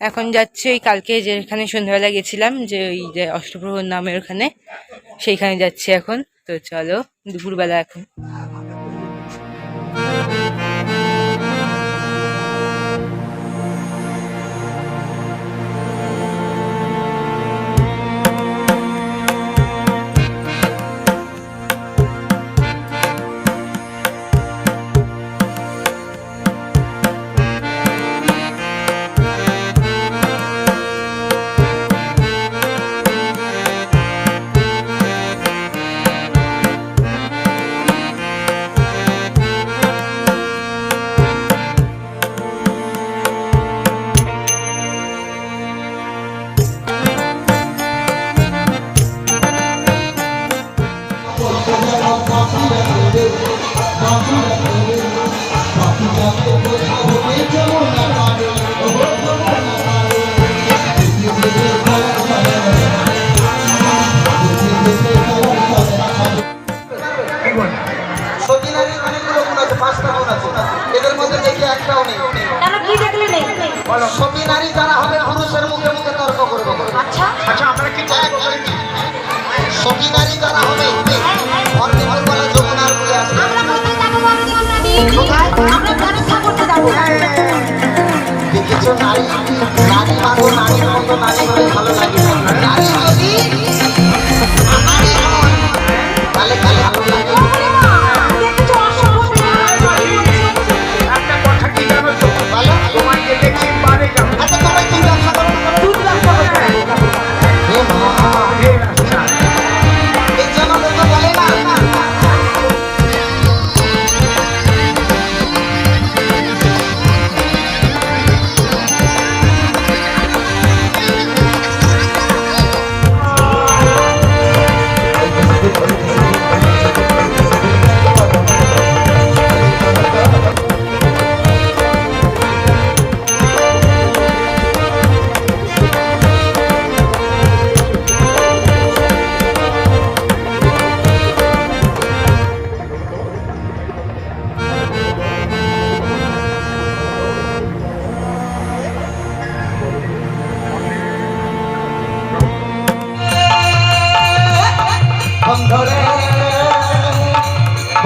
এখন যাচ্ছি ওই কালকে যেখানে সন্ধ্যাবেলা গেছিলাম, যে ওই যে অষ্টপ্রহর নামের ওখানে, সেইখানে যাচ্ছি এখন। তো চলো, দুপুরবেলা এখন। মধ্যে দেখি একটাও নেই। কেন কি দেখলে নেই? সতীনারী যারা হবে পুরুষের মুখে মুখে তর্ক করবে। আচ্ছা। আচ্ছা আমরা কি সতীনারী যারা হবে অর্ধেকের বলে যমুনার আসবে। দেখেছ নারী? নারী মাগো নারীর মতো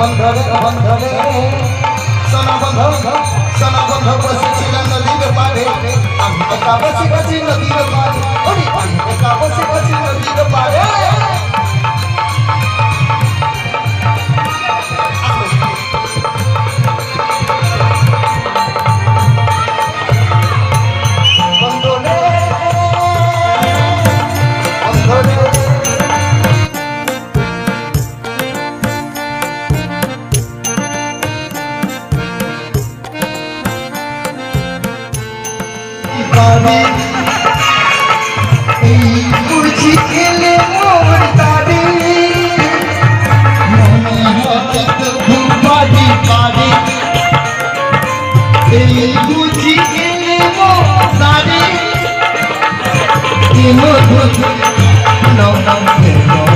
বন্ধরে বন্ধরে সোনা বন্ধ সোনা বন্ধ বসেছিলাম নদীর পাড়ে। আমি একা বসে গেছি নদীর পাড়ে। পাবে এই বুঝি খেলে মোর তারে। ঘুমাতে পারে। এই বুঝি খেলে মোর তারে। কেন ধুধু নও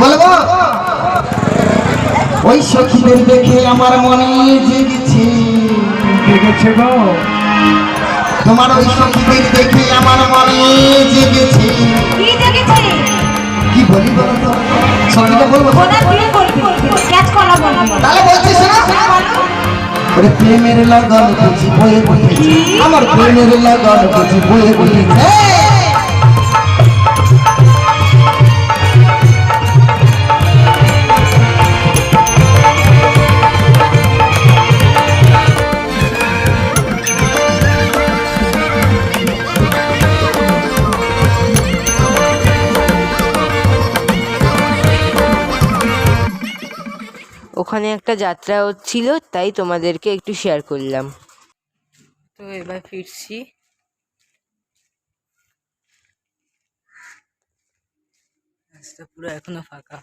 বলব? ওই সখীদের দেখে আমার মনে জেগেছে। দেখেছে গো। তোমার ওই সখীদের দেখে আমার মনে জেগেছে। কি দেখেছি? কি বলি বলো তো? বলব? ওরে প্রেমের লগন বুঝি বয়ে বইছে। আমার প্রেমের লগন বুঝি বয়ে বইছে। ওখানে একটা যাত্রা হচ্ছিল তাই তোমাদেরকে একটু শেয়ার করলাম। তো এবার ফিরছি। রাস্তা পুরো এখনও ফাঁকা।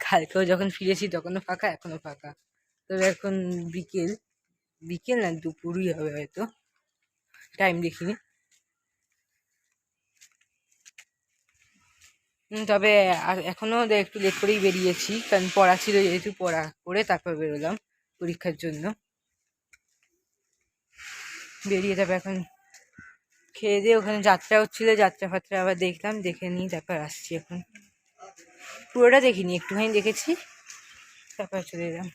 কালকেও যখন ফিরেছি তখনও ফাঁকা, এখনও ফাঁকা। তবে এখন বিকেল। বিকেল না, দুপুরই হবে হয়তো। টাইম দেখিনি। তবে এখনও একটু লেট করেই বেরিয়েছি, কারণ পড়া ছিল যেহেতু পড়া করে তারপর বেরোলাম পরীক্ষার জন্য। বেরিয়ে তারপর এখন। খেয়ে দিয়ে ওখানে যাত্রা হচ্ছিল যাত্রা ফাত্রা আবার দেখলাম, দেখে নিই, তারপর আসছি এখন। পুরোটা দেখিনি, একটুখানি দেখেছি, তারপর চলে এলাম।